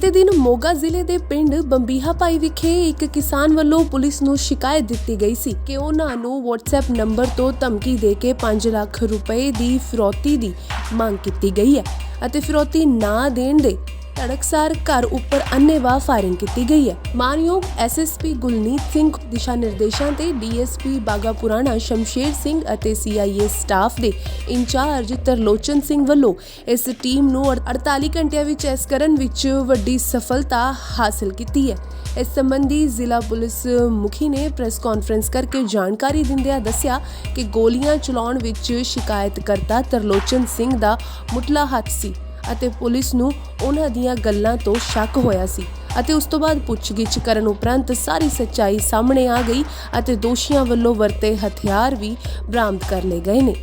ਬੀਤੇ ਦਿਨ ਮੋਗਾ ਜ਼ਿਲ੍ਹੇ ਦੇ ਪਿੰਡ ਬੰਬੀਹਾ ਭਾਈ ਵਿਖੇ ਇੱਕ ਕਿਸਾਨ ਵੱਲੋਂ ਪੁਲਿਸ ਨੂੰ ਸ਼ਿਕਾਇਤ ਦਿੱਤੀ ਗਈ ਸੀ ਕਿ ਉਹਨਾਂ ਨੂੰ WhatsApp ਨੰਬਰ ਤੋਂ ਧਮਕੀ ਦੇ ਕੇ 5 ਲੱਖ ਰੁਪਏ ਦੀ ਫਿਰੌਤੀ ਦੀ ਮੰਗ ਕੀਤੀ ਗਈ ਹੈ ਅਤੇ ਫਿਰੌਤੀ ਨਾ ਦੇਣ ਦੇ ਧੜਕਸਾਰ ਘਰ ਉੱਪਰ ਅੰਨੇਵਾਹ ਫਾਇਰਿੰਗ ਕੀਤੀ ਗਈ ਹੈ। ਮਾਨਯੋਗ ਐਸਐਸਪੀ ਗੁਲਨੀਤ ਸਿੰਘ ਦਿਸ਼ਾ ਨਿਰਦੇਸ਼ਾਂ ਤੇ ਡੀਐਸਪੀ ਬਾਗਾ ਪੁਰਾਣਾ ਸ਼ਮਸ਼ੇਰ ਸਿੰਘ ਅਤੇ ਸੀਆਈਏ ਸਟਾਫ ਦੇ ਇੰਚਾਰਜ ਤਰਲੋਚਨ ਸਿੰਘ ਵੱਲੋਂ ਇਸ ਟੀਮ ਨੂੰ 48 ਘੰਟਿਆਂ ਵਿੱਚ ਇਸ ਕਰਨ ਵਿੱਚ ਵੱਡੀ ਸਫਲਤਾ ਹਾਸਲ ਕੀਤੀ ਹੈ। ਇਸ ਸੰਬੰਧੀ ਜ਼ਿਲ੍ਹਾ ਪੁਲਿਸ ਮੁਖੀ ਨੇ ਪ੍ਰੈਸ ਕਾਨਫਰੰਸ ਕਰਕੇ ਜਾਣਕਾਰੀ ਦਿੰਦਿਆਂ ਦੱਸਿਆ ਕਿ ਗੋਲੀਆਂ ਚਲਾਉਣ ਵਿੱਚ ਸ਼ਿਕਾਇਤਕਰਤਾ ਤਰਲੋਚਨ ਸਿੰਘ ਦਾ ਮੁੱਢਲਾ ਹੱਥ ਸੀ। ਅਤੇ ਪੁਲਿਸ ਨੂੰ ਉਹਨਾਂ ਦੀਆਂ ਗੱਲਾਂ ਤੋਂ ਸ਼ੱਕ ਹੋਇਆ ਸੀ ਅਤੇ ਉਸ ਤੋਂ ਬਾਅਦ ਪੁੱਛਗਿੱਛ ਕਰਨ ਉਪਰੰਤ ਸਾਰੀ ਸੱਚਾਈ ਸਾਹਮਣੇ ਆ ਗਈ ਅਤੇ ਦੋਸ਼ੀਆਂ ਵੱਲੋਂ ਵਰਤੇ ਹਥਿਆਰ ਵੀ ਬਰਾਮਦ ਕਰ ਲਏ ਗਏ ਨੇ।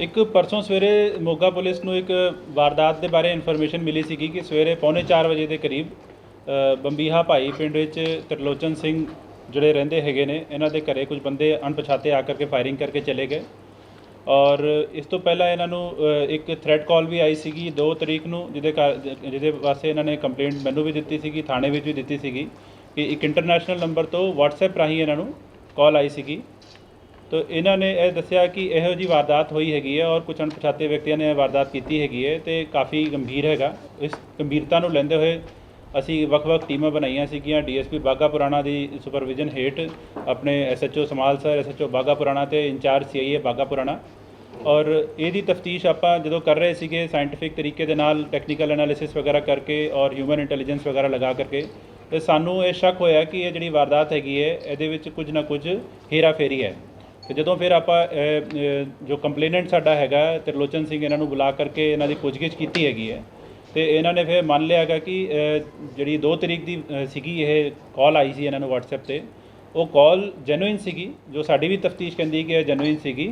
ਇੱਕ ਪਰਸੋਂ ਸਵੇਰੇ ਮੋਗਾ ਪੁਲਿਸ ਨੂੰ ਇੱਕ ਵਾਰਦਾਤ ਦੇ ਬਾਰੇ ਇਨਫੋਰਮੇਸ਼ਨ ਮਿਲੀ ਸੀਗੀ ਕਿ ਸਵੇਰੇ ਪੌਣੇ 4 ਵਜੇ ਦੇ ਕਰੀਬ ਬੰਬੀਹਾ ਭਾਈ ਪਿੰਡ ਵਿੱਚ ਤਰਲੋਚਨ ਸਿੰਘ ਜਿਹੜੇ ਰਹਿੰਦੇ ਹੈਗੇ ਨੇ, ਇਹਨਾਂ ਦੇ ਘਰੇ ਕੁਝ ਬੰਦੇ ਅਣਪਛਾਤੇ ਆ ਕਰਕੇ ਫਾਇਰਿੰਗ ਕਰਕੇ ਚਲੇ ਗਏ। ਔਰ ਇਸ ਤੋਂ ਪਹਿਲਾਂ ਇਹਨਾਂ ਨੂੰ ਇੱਕ ਥ੍ਰੈਟ ਕਾਲ ਵੀ ਆਈ ਸੀਗੀ 2 ਤਰੀਕ ਨੂੰ, ਜਿਹਦੇ ਕਾ- ਜਿਹਦੇ ਵਾਸਤੇ ਇਹਨਾਂ ਨੇ ਕੰਪਲੇਂਟ ਮੈਨੂੰ ਵੀ ਦਿੱਤੀ ਸੀਗੀ, ਥਾਣੇ ਵਿੱਚ ਵੀ ਦਿੱਤੀ ਸੀਗੀ, ਕਿ ਇੱਕ ਇੰਟਰਨੈਸ਼ਨਲ ਨੰਬਰ ਤੋਂ WhatsApp ਰਾਹੀਂ ਇਹਨਾਂ ਨੂੰ ਕਾਲ ਆਈ ਸੀਗੀ। ਤੋ ਇਹਨਾਂ ਨੇ ਇਹ ਦੱਸਿਆ ਕਿ ਇਹੋ ਜੀ ਵਾਰਦਾਤ ਹੋਈ ਹੈਗੀ ਹੈ ਔਰ ਕੁਝ ਅਣਪਛਾਤੇ ਵਿਅਕਤੀਆਂ ਨੇ ਇਹ ਵਾਰਦਾਤ ਕੀਤੀ ਹੈਗੀ ਹੈ ਤੇ ਕਾਫੀ ਗੰਭੀਰ ਹੈਗਾ। ਇਸ ਗੰਭੀਰਤਾ ਨੂੰ ਲੈਂਦੇ ਹੋਏ ਅਸੀਂ ਵੱਖ-ਵੱਖ ਟੀਮਾਂ ਬਣਾਈਆਂ ਸੀਗੀਆਂ। ਡੀਐਸਪੀ ਬਾਗਾ ਪੁਰਾਣਾ ਦੀ ਸੁਪਰਵਿਜ਼ਨ ਹੇਠ ਆਪਣੇ SHO Samal sir, SHO Bagha Purana ਤੇ ਇੰਚਾਰਜ ਸੀਆਈਏ ਬਾਗਾ ਪੁਰਾਣਾ। ਔਰ ਇਹਦੀ ਤਫਤੀਸ਼ ਆਪਾਂ ਜਦੋਂ ਕਰ ਰਹੇ ਸੀਗੇ ਸਾਇੰਟੀਫਿਕ ਤਰੀਕੇ ਦੇ ਨਾਲ ਟੈਕਨੀਕਲ ਐਨਾਲਿਸਿਸ ਵਗੈਰਾ ਕਰਕੇ ਔਰ ਹਿਊਮਨ ਇੰਟੈਲੀਜੈਂਸ ਵਗੈਰਾ ਲਗਾ ਕਰਕੇ, ਤੇ ਸਾਨੂੰ ਇਹ ਸ਼ੱਕ ਹੋਇਆ ਕਿ ਇਹ ਜਿਹੜੀ ਵਾਰਦਾਤ ਹੈਗੀ ਹੈ, ਇਹਦੇ ਵਿੱਚ ਕੁਝ ਨਾ ਕੁਝ ਹੇਰਾ ਫੇਰੀ ਹੈ। ਤੇ ਜਦੋਂ ਫਿਰ ਆਪਾਂ ਜੋ ਕੰਪਲੇਨੈਂਟ ਸਾਡਾ ਹੈਗਾ, ਤਰਲੋਚਨ ਸਿੰਘ ਇਹਨਾਂ ਨੂੰ ਬੁਲਾ ਕਰਕੇ ਇਹਨਾਂ ਦੀ ਪੁੱਛਗਿੱਛ ਕੀਤੀ ਹੈਗੀ ਹੈ ਤੇ ਇਹਨਾਂ ਨੇ ਫਿਰ ਮੰਨ ਲਿਆ ਹੈਗਾ ਕਿ ਅ, ਜਿਹੜੀ 2 ਤਰੀਕ ਦੀ ਅ, ਸੀਗੀ ਇਹ ਕਾਲ ਆਈ ਸੀ ਇਹਨਾਂ ਨੂੰ WhatsApp ਤੇ। ਉਹ ਕਾਲ ਜੈਨੂਇਨ ਸੀਗੀ ਜੋ ਸਾਡੀ ਵੀ ਤਫਤੀਸ਼ ਕਹਿੰਦੀ ਕਿ ਇਹ ਜੈਨੂਇਨ ਸੀਗੀ।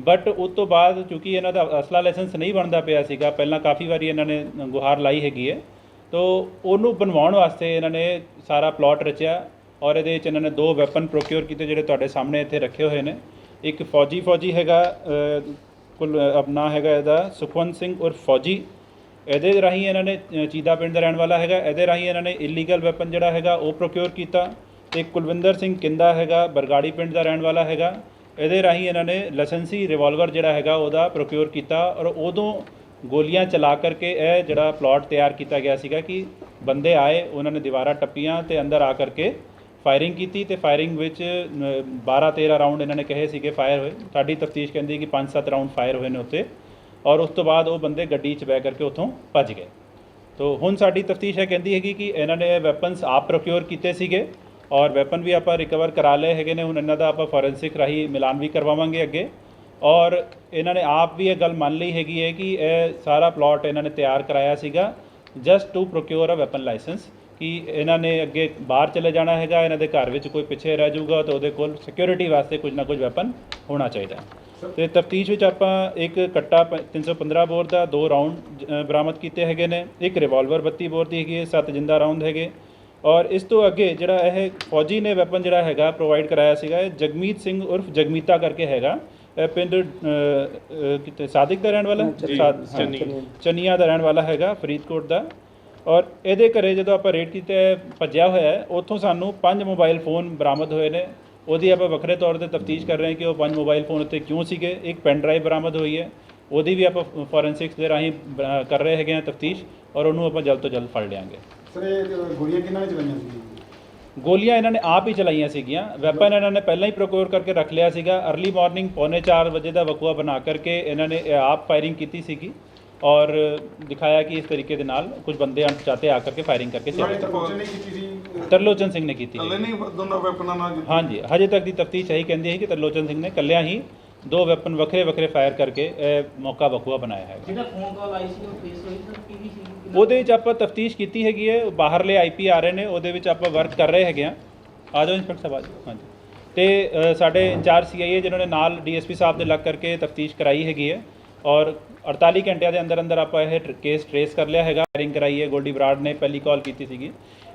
ਬਟ ਉਸ ਤੋਂ ਬਾਅਦ ਕਿਉਂਕਿ ਇਹਨਾਂ ਦਾ ਅਸਲਾ ਲਾਇਸੈਂਸ ਨਹੀਂ ਬਣਦਾ ਪਿਆ ਸੀਗਾ ਪਹਿਲਾਂ ਕਾਫੀ ਵਾਰੀ ਇਹਨਾਂ ਨੇ ਗੁਹਾਰ ਲਾਈ ਹੈਗੀ ਹੈ। ਤੋ ਉਹਨੂੰ ਬਣਵਾਉਣ ਵਾਸਤੇ ਇਹਨਾਂ ਨੇ ਸਾਰਾ ਪਲਾਟ ਰਚਿਆ ਔਰ ਇਹਦੇ ਵਿੱਚ ਇਹਨਾਂ ਨੇ ਦੋ ਵੈਪਨ ਪ੍ਰੋਕਿਊਰ ਕੀਤੇ ਜਿਹੜੇ ਤੁਹਾਡੇ ਸਾਹਮਣੇ ਇੱਥੇ ਰੱਖੇ ਹੋਏ ਨੇ। ਇੱਕ ਫੌਜੀ ਫੌਜੀ ਹੈਗਾ ਅ, ਕੁਲ ਆਪਣਾ ਹੈਗਾ ਇਹਦਾ ਸੁਖਵੰਤ ਸਿੰਘ ਔਰ ਫੌਜੀ। ਇਹਦੇ ਰਾਹੀਂ ਇਹਨਾਂ ਨੇ ਚੀਦਾ ਪਿੰਡ ਦਾ ਰਹਿਣ ਵਾਲਾ ਹੈਗਾ। ਇਹਦੇ ਰਾਹੀਂ ਇਹਨਾਂ ਨੇ ਇਲੀਗਲ ਵੈਪਨ ਜਿਹੜਾ ਹੈਗਾ, ਉਹ ਪ੍ਰੋਕਿਊਰ ਕੀਤਾ। ਤੇ ਕੁਲਵਿੰਦਰ ਸਿੰਘ ਕਿੰਦਾ ਹੈਗਾ, ਬਰਗਾੜੀ ਪਿੰਡ ਦਾ ਰਹਿਣ ਵਾਲਾ ਹੈਗਾ। ਇਹਦੇ ਰਾਹੀਂ ਇਹਨਾਂ ਨੇ ਲਾਇਸੈਂਸੀ ਰਿਵਾਲਵਰ ਜਿਹੜਾ ਹੈਗਾ, ਉਹਦਾ ਪ੍ਰੋਕਿਊਰ ਕੀਤਾ। ਔਰ ਉਦੋਂ ਗੋਲੀਆਂ ਚਲਾ ਕਰਕੇ ਇਹ ਜਿਹੜਾ ਪਲਾਟ ਤਿਆਰ ਕੀਤਾ ਗਿਆ ਸੀਗਾ ਕਿ ਬੰਦੇ ਆਏ, ਉਹਨਾਂ ਨੇ ਦੀਵਾਰਾਂ ਟੱਪੀਆਂ ਤੇ ਅੰਦਰ ਆ ਕਰਕੇ ਫਾਇਰਿੰਗ ਕੀਤੀ ਤੇ ਫਾਇਰਿੰਗ ਵਿੱਚ 12 13 ਰਾਉਂਡ ਇਹਨਾਂ ਨੇ ਕਹੇ ਸੀਗੇ ਫਾਇਰ ਹੋਏ। ਸਾਡੀ ਤਫਤੀਸ਼ ਕਹਿੰਦੀ ਕਿ 5-7 ਰਾਉਂਡ ਫਾਇਰ ਹੋਏ ਨੇ ਉੱਤੇ। ਔਰ ਉਸ ਤੋਂ ਬਾਅਦ ਉਹ ਬੰਦੇ ਗੱਡੀ 'ਚ ਬਹਿ ਕਰਕੇ ਉੱਥੋਂ ਭੱਜ ਗਏ। ਤੋ ਹੁਣ ਸਾਡੀ ਤਫਤੀਸ਼ ਇਹ ਕਹਿੰਦੀ ਹੈਗੀ ਕਿ ਇਹਨਾਂ ਨੇ ਵੈਪਨਸ ਆਪ ਪ੍ਰੋਕਿਊਰ ਕੀਤੇ ਸੀਗੇ ਔਰ ਵੈਪਨ ਵੀ ਆਪਾਂ ਰਿਕਵਰ ਕਰਾ ਲਏ ਹੈਗੇ ਨੇ। ਹੁਣ ਇਹਨਾਂ ਦਾ ਆਪਾਂ ਫੋਰੈਂਸਿਕ ਰਾਹੀਂ ਮਿਲਾਨ ਵੀ ਕਰਵਾਵਾਂਗੇ ਅੱਗੇ। ਔਰ ਇਹਨਾਂ ਨੇ ਆਪ ਵੀ ਇਹ ਗੱਲ ਮੰਨ ਲਈ ਹੈਗੀ ਹੈ ਕਿ ਇਹ ਸਾਰਾ ਪਲਾਟ ਇਹਨਾਂ ਨੇ ਤਿਆਰ ਕਰਾਇਆ ਸੀਗਾ just to procure a weapon licence ਕਿ ਇਹਨਾਂ ਨੇ ਅੱਗੇ ਬਾਹਰ ਚਲੇ ਜਾਣਾ ਹੈਗਾ, ਇਹਨਾਂ ਦੇ ਘਰ ਵਿੱਚ ਕੋਈ ਪਿੱਛੇ ਰਹਿ ਜਾਊਗਾ ਤਾਂ ਉਹਦੇ ਕੋਲ ਸਿਕਿਉਰਿਟੀ ਵਾਸਤੇ ਕੁਝ ਨਾ ਕੁਝ ਵੈਪਨ ਹੋਣਾ ਚਾਹੀਦਾ। ਤੇ ਤਫਤੀਸ਼ ਵਿੱਚ ਆਪਾਂ ਇੱਕ ਕੱਟਾ ਪ- 315 ਬੋਰ ਦਾ ਦੋ ਰਾਉਂਡ ਬਰਾਮਦ ਕੀਤੇ ਹੈਗੇ ਨੇ। ਇੱਕ ਰਿਵਾਲਵਰ 32 ਬੋਰ ਦੀ ਹੈਗੀ ਹੈ ਸੱਤ ਜਿੰਦਾ ਰਾਉਂਡ ਹੈਗੇ। ਔਰ ਇਸ ਤੋਂ ਅੱਗੇ ਜਿਹੜਾ ਇਹ ਫੌਜੀ ਨੇ ਵੈਪਨ ਜਿਹੜਾ ਹੈਗਾ ਪ੍ਰੋਵਾਈਡ ਕਰਾਇਆ ਸੀਗਾ ਇਹ ਜਗਮੀਤ ਸਿੰਘ ਉਰਫ ਜਗਮੀਤਾ ਕਰਕੇ ਹੈਗਾ। ਇਹ ਪਿੰਡ ਕਿਤੇ ਸਾਦਿਕ ਦਾ ਰਹਿਣ ਵਾਲਾ? ਚਨੀਆਂ ਦਾ ਰਹਿਣ ਵਾਲਾ ਹੈਗਾ ਫਰੀਦਕੋਟ ਦਾ। ਔਰ ਇਹਦੇ ਘਰੇ ਜਦੋਂ ਆਪਾਂ ਰੇਡ ਕੀਤੇ ਭੱਜਿਆ ਹੋਇਆ ਹੈ ਉੱਥੋਂ ਸਾਨੂੰ ਪੰਜ ਮੋਬਾਈਲ ਫੋਨ ਬਰਾਮਦ ਹੋਏ ਨੇ। ਉਹਦੀ ਆਪਾਂ ਵੱਖਰੇ ਤੌਰ ਤੇ ਤਫਤੀਸ਼ ਕਰ ਰਹੇ ਹਾਂ ਕਿ ਉਹ ਪੰਜ ਮੋਬਾਈਲ ਫੋਨ ਉੱਤੇ ਕਿਉਂ ਸੀਗੇ ਇੱਕ ਪੈਨ ਡਰਾਈਵ ਬਰਾਮਦ ਹੋਈ ਹੈ ਉਹਦੀ ਵੀ ਆਪਾਂ ਫੋਰੈਂਸਿਕਸ ਦੇ ਰਾਹੀਂ ਕਰ ਰਹੇ ਹੈਗੇ ਹਾਂ ਤਫਤੀਸ਼ ਔਰ ਉਹਨੂੰ ਆਪਾਂ ਜਲਦ ਤੋਂ ਜਲਦ ਫੜ ਲਿਆਂਗੇ। ਸਰ ਇਹ ਗੋਲੀਆਂ ਕਿਹਨਾਂ ਨੇ ਚਲਾਈਆਂ ਸੀ ਗੋਲੀਆਂ ਇਹਨਾਂ ਨੇ ਆਪ ਹੀ ਚਲਾਈਆਂ ਸੀਗੀਆਂ ਵੈਪਨ ਇਹਨਾਂ ਨੇ ਪਹਿਲਾਂ ਹੀ ਪ੍ਰੋਕਿਊਰ ਕਰਕੇ ਰੱਖ ਲਿਆ ਸੀਗਾ अर्ਲੀ ਮਾਰਨਿੰਗ ਪੌਣੇ 4 ਵਜੇ ਦਾ ਵਕੂਆ ਬਣਾ ਕਰਕੇ ਇਹਨਾਂ ਨੇ ਆਪ ਫਾਇਰਿੰਗ ਕੀਤੀ ਸੀਗੀ। ਔਰ ਦਿਖਾਇਆ ਕਿ ਇਸ ਤਰੀਕੇ ਦੇ ਨਾਲ ਕੁਝ ਬੰਦੇ ਅਣਪਛਾਤੇ ਆ ਕਰਕੇ ਫਾਇਰਿੰਗ ਕਰਕੇ ਚਲੇ ਗਏ। ਤਰਲੋਚਨ ਸਿੰਘ ਨੇ ਕੀਤੀ ਹੈ ਨਹੀਂ ਦੋਨੋਂ ਵੈਪਨਾਂ ਨਾਲ? ਹਾਂਜੀ ਹਜੇ ਤੱਕ ਦੀ ਤਫਤੀਸ਼ ਇਹੀ ਕਹਿੰਦੀ ਹੈ ਕਿ ਤਰਲੋਚਨ ਸਿੰਘ ਨੇ ਕੱਲਿਆਂ ਹੀ ਦੋ ਵੈਪਨ ਵੱਖਰੇ ਵੱਖਰੇ ਫਾਇਰ ਕਰਕੇ ਇਹ ਮੌਕਾ ਵਕੂਆ ਬਣਾਇਆ ਹੈ ਜਿਹੜਾ ਫੋਨ ਕਾਲ ਆਈ ਸੀ ਉਹ ਫੇਸ ਹੋਈ ਸਰ ਕੀ ਸੀ? ਉਹਦੇ ਵਿੱਚ ਆਪਾਂ ਤਫਤੀਸ਼ ਕੀਤੀ ਹੈਗੀ ਹੈ ਬਾਹਰਲੇ ਆਈਪੀ ਆ ਰਹੇ ਨੇ ਉਹਦੇ ਵਿੱਚ ਆਪਾਂ ਵਰਕ ਕਰ ਰਹੇ ਹੈਗੇ ਆ ਆ ਜਾਓ ਇੰਸਪੈਕਟਰ ਸਾਹਿਬ ਆ ਜਾਓ ਹਾਂਜੀ। ਤੇ ਸਾਡੇ ਇੰਚਾਰਜ ਸੀਆਈਏ ਜਿਨ੍ਹਾਂ ਨੇ ਨਾਲ ਡੀਐਸਪੀ ਸਾਹਿਬ ਦੇ ਲੱਗ ਕਰਕੇ ਤਫਤੀਸ਼ ਕਰਾਈ ਹੈਗੀ ਹੈ ਔਰ 48 ਘੰਟਿਆਂ ਦੇ ਅੰਦਰ ਅੰਦਰ ਆਪਾਂ ਇਹ ਕੇਸ ਟ੍ਰੇਸ ਕਰ ਲਿਆ ਹੈਗਾ। ਫਾਇਰਿੰਗ ਕਰਾਈ ਹੈ, ਗੋਲਡੀ ਬਰਾੜ ਨੇ ਪਹਿਲੀ ਕਾਲ ਕੀਤੀ ਸੀਗੀ।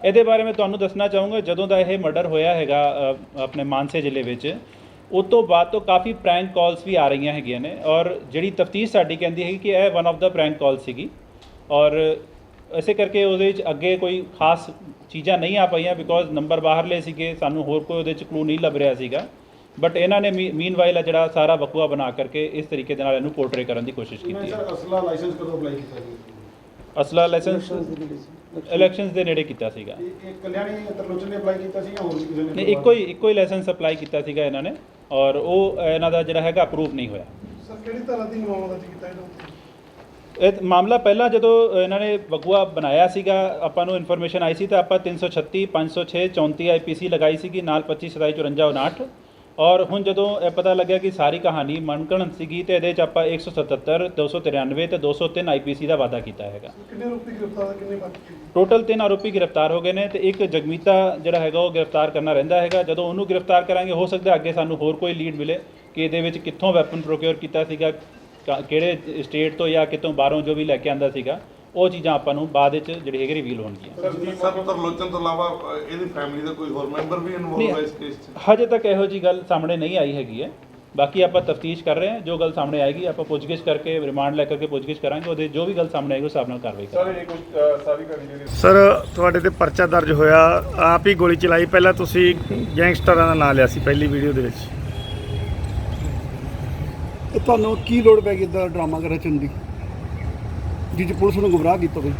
ਇਹਦੇ ਬਾਰੇ ਮੈਂ ਤੁਹਾਨੂੰ ਦੱਸਣਾ ਚਾਹੂੰਗਾ, ਜਦੋਂ ਦਾ ਇਹ ਮਰਡਰ ਹੋਇਆ ਹੈਗਾ ਆਪਣੇ ਮਾਨਸੇ ਜ਼ਿਲ੍ਹੇ ਵਿੱਚ, ਉਸ ਤੋਂ ਬਾਅਦ ਤੋਂ ਕਾਫੀ ਪ੍ਰੈਂਕ ਕਾਲਸ ਵੀ ਆ ਰਹੀਆਂ ਹੈਗੀਆਂ ਨੇ। ਔਰ ਜਿਹੜੀ ਤਫਤੀਸ਼ ਸਾਡੀ ਕਹਿੰਦੀ ਹੈਗੀ ਕਿ ਇਹ ਵਨ ਆਫ ਦਾ ਪ੍ਰੈਂਕ ਕਾਲ ਸੀਗੀ। ਔਰ ਇਸੇ ਕਰਕੇ ਉਹਦੇ ਵਿੱਚ ਅੱਗੇ ਕੋਈ ਖਾਸ ਚੀਜ਼ਾਂ ਨਹੀਂ ਆ ਪਾਈਆਂ ਬਿਕੋਜ਼ ਨੰਬਰ ਬਾਹਰਲੇ ਸੀਗੇ, ਸਾਨੂੰ ਹੋਰ ਕੋਈ ਉਹਦੇ ਚ ਕਲੂ ਨਹੀਂ ਲੱਭ ਰਿਹਾ ਸੀਗਾ। ਬਟ ਇਹਨਾਂ ਨੇ ਮੀਨਵਾਈਲ ਜਿਹੜਾ ਸਾਰਾ ਵਕੂਆ ਬਣਾ ਕਰਕੇ ਇਸ ਤਰੀਕੇ ਦੇ ਨਾਲ ਇਹਨੂੰ ਪੋਰਟਰੇ ਕਰਨ ਦੀ ਕੋਸ਼ਿਸ਼ ਕੀਤੀ ਹੈ। ਸਰ ਅਸਲਾ ਲਾਇਸੈਂਸ ਕਦੋਂ ਅਪਲਾਈ ਕੀਤਾ ਸੀ ਅਸਲਾ ਲਾਇਸੈਂਸ ਇਲੈਕਸ਼ਨਸ ਦੇ ਨੇੜੇ ਕੀਤਾ ਸੀਗਾ। ਇਹ ਕਲਿਆਣੀ ਤਰਲੋਚਨ ਨੇ ਅਪਲਾਈ ਕੀਤਾ ਸੀ ਜਾਂ ਹੋਰ ਵੀ ਕਿਸੇ ਨੇ ਨਹੀਂ ਇੱਕੋ ਹੀ ਇੱਕੋ ਹੀ ਲਾਇਸੈਂਸ ਅਪਲਾਈ ਕੀਤਾ ਸੀਗਾ ਇਹਨਾਂ ਨੇ ਔਰ ਉਹ ਇਹਨਾਂ ਦਾ ਜਿਹੜਾ ਹੈਗਾ ਅਪਰੂਵ ਨਹੀਂ ਹੋਇਆ। ਸਰ ਕਿਹੜੀ ਤਰ੍ਹਾਂ ਦੀ ਮਾਮਲਾ ਚ ਕੀਤਾ ਇਹਨਾਂ ਇਹ ਮਾਮਲਾ ਪਹਿਲਾਂ ਜਦੋਂ ਇਹਨਾਂ ਨੇ ਬਗੂਆ ਬਣਾਇਆ ਸੀਗਾ ਆਪਾਂ ਨੂੰ ਇਨਫੋਰਮੇਸ਼ਨ ਆਈ ਸੀ ਤਾਂ ਆਪਾਂ 336 506 34 ਆਈਪੀਸੀ ਲਗਾਈ ਸੀਗੀ ਨਾਲ 25 27 54 59 ਔਰ ਹੁਣ ਜਦੋਂ ਇਹ ਪਤਾ ਲੱਗਿਆ ਕਿ ਸਾਰੀ ਕਹਾਣੀ ਮਨਕਣ ਸੀਗੀ ਤੇ ਇਹਦੇ ਚ ਆਪਾਂ 177 293 ਤੇ 203 ਆਈਪੀਸੀ ਦਾ ਵਾਅਦਾ ਕੀਤਾ ਹੈਗਾ। ਕਿੰਨੇ ਰੁਪਏ ਗ੍ਰਿਫਤਾਰ ਕਿੰਨੇ ਬਾਕੀ ਟੋਟਲ ਤਿੰਨ ਆਰੋਪੀ ਗ੍ਰਿਫਤਾਰ ਹੋ ਗਏ ਨੇ ਤੇ ਇੱਕ ਜਗਮੀਤਾ ਜਿਹੜਾ ਹੈਗਾ ਉਹ ਗ੍ਰਿਫਤਾਰ ਕਰਨਾ ਰਹਿੰਦਾ ਹੈਗਾ। ਜਦੋਂ ਉਹਨੂੰ ਗ੍ਰਿਫਤਾਰ ਕਰਾਂਗੇ ਹੋ ਸਕਦਾ ਅੱਗੇ ਸਾਨੂੰ ਹੋਰ ਕੋਈ ਲੀਡ ਮਿਲੇ ਕਿ ਇਹਦੇ ਵਿੱਚ ਕਿੱਥੋਂ ਵੈਪਨ ਪ੍ਰੋਕਿਉਰ ਕੀਤਾ ਸੀਗਾ ਕਿਹੜੇ ਸਟੇਟ ਤੋਂ ਜਾਂ ਕਿਤੋਂ ਬਾਹਰੋਂ ਜੋ ਵੀ ਲੈ ਕੇ ਆਂਦਾ ਸੀਗਾ। ਉਹ ਚੀਜ਼ਾਂ ਆਪਾਂ ਨੂੰ ਬਾਅਦ ਵਿੱਚ ਜਿਹੜੀ ਹੈਗੀ ਰਿਵੀਲ ਹੋਣਗੀਆਂ। ਸਰ ਤਰਲੋਚਨ ਤੋਂ ਇਲਾਵਾ ਅ, ਇਹਦੀ ਫੈਮਿਲੀ ਦਾ ਕੋਈ ਹੋਰ ਮੈਂਬਰ ਵੀ ਇਨਵੋਲਵ ਹੈ ਇਸ ਕੇਸ 'ਚ? ਹਜੇ ਤੱਕ ਇਹੋ ਜੀ ਗੱਲ ਸਾਹਮਣੇ ਨਹੀਂ ਆਈ ਹੈਗੀ ਹੈ। ਬਾਕੀ ਆਪਾਂ ਤਫਤੀਸ਼ ਕਰ ਰਹੇ ਹਾਂ ਜੋ ਗੱਲ ਸਾਹਮਣੇ ਆਏਗੀ ਆਪਾਂ ਪੁੱਛਗਿੱਛ ਕਰਕੇ ਰਿਮਾਂਡ ਲੈ ਕਰਕੇ ਪੁੱਛਗਿੱਛ ਕਰਾਂਗੇ ਉਹਦੇ ਜੋ ਵੀ ਗੱਲ ਸਾਹਮਣੇ ਆਏਗੀ ਉਸ ਹਿਸਾਬ ਨਾਲ ਕਾਰਵਾਈ ਕਰਾਂਗੇ। ਇਹ ਕੁਝ ਸਾਰੀ ਤੁਹਾਡੇ ਤੇ ਪਰਚਾ ਦਰਜ ਹੋਇਆ ਆਪ ਹੀ ਗੋਲੀ ਚਲਾਈ ਪਹਿਲਾਂ ਤੁਸੀਂ ਗੈਂਗਸਟਰਾਂ ਦਾ ਨਾਮ ਲਿਆ ਸੀ ਪਹਿਲੀ ਵੀਡੀਓ ਦੇ ਵਿੱਚ। ਇਹ ਤੁਹਾਨੂੰ ਕੀ ਲੋੜ ਪੈ ਗਈ ਇਦਾਂ ਡਰਾਮਾ ਰਚਣ ਦੀ ਜਿਸ 'ਚ ਪੁਲਿਸ ਨੂੰ ਗੁੰਮਰਾਹ ਕੀਤਾ ਬਈ